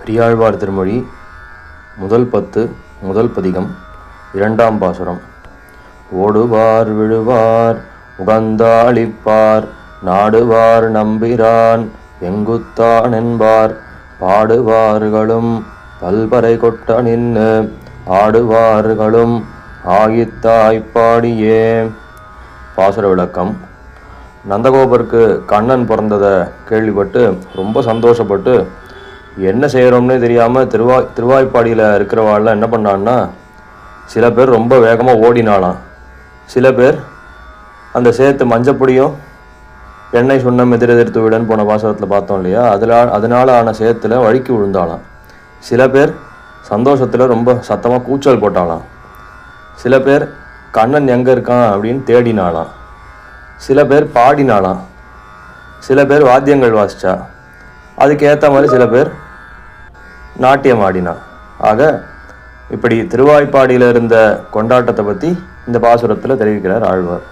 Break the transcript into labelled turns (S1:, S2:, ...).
S1: பெரியாழ்வார் திருமொழி முதல் பத்து முதல் பதிகம் இரண்டாம் பாசுரம். ஓடுவார் விழுவார் உகந்தாளிப்பார் நாடுவார் நம்பிரான் எங்குத்தான் என்பார். பாடுவார்களும் பல்பறை கொட்ட நின்று ஆடுவார்களும் ஆகித்தாய்ப்பாடியே பாசுர விளக்கம். நந்தகோபருக்கு கண்ணன் பிறந்ததை கேள்விப்பட்டு ரொம்ப சந்தோஷப்பட்டு என்ன செய்கிறோம்னே தெரியாமல் திருவாய் திருவாய்ப்பாடியில் இருக்கிறவாள்லாம் என்ன பண்ணான்னா சில பேர் ரொம்ப வேகமாக ஓடினாலாம் சில பேர் அந்த சேத்து மஞ்சப்பொடியும் எண்ணெய் சுண்ணம் எதிரெதிர்த்து விடன்னு போன பாசகத்தில் பார்த்தோம் இல்லையா? அதில் அதனால ஆன சேத்துல வழுக்கி விழுந்தாலாம் சில பேர் சந்தோஷத்தில் ரொம்ப சத்தமாக கூச்சல் போட்டாலாம் சில பேர் கண்ணன் எங்கே இருக்கான் அப்படின்னு தேடினாளாம். சில பேர் பாடினாளாம். சில பேர் வாத்தியங்கள் வாசிச்சா. அதுக்கு ஏற்ற மாதிரி சில பேர் நாட்டியம் ஆடினா ஆக இப்படி திருவாய்ப்பாடியில் இருந்த கொண்டாட்டத்தை பற்றி இந்த பாசுரத்தில் தெரிவிக்கிறார் ஆழ்வார்.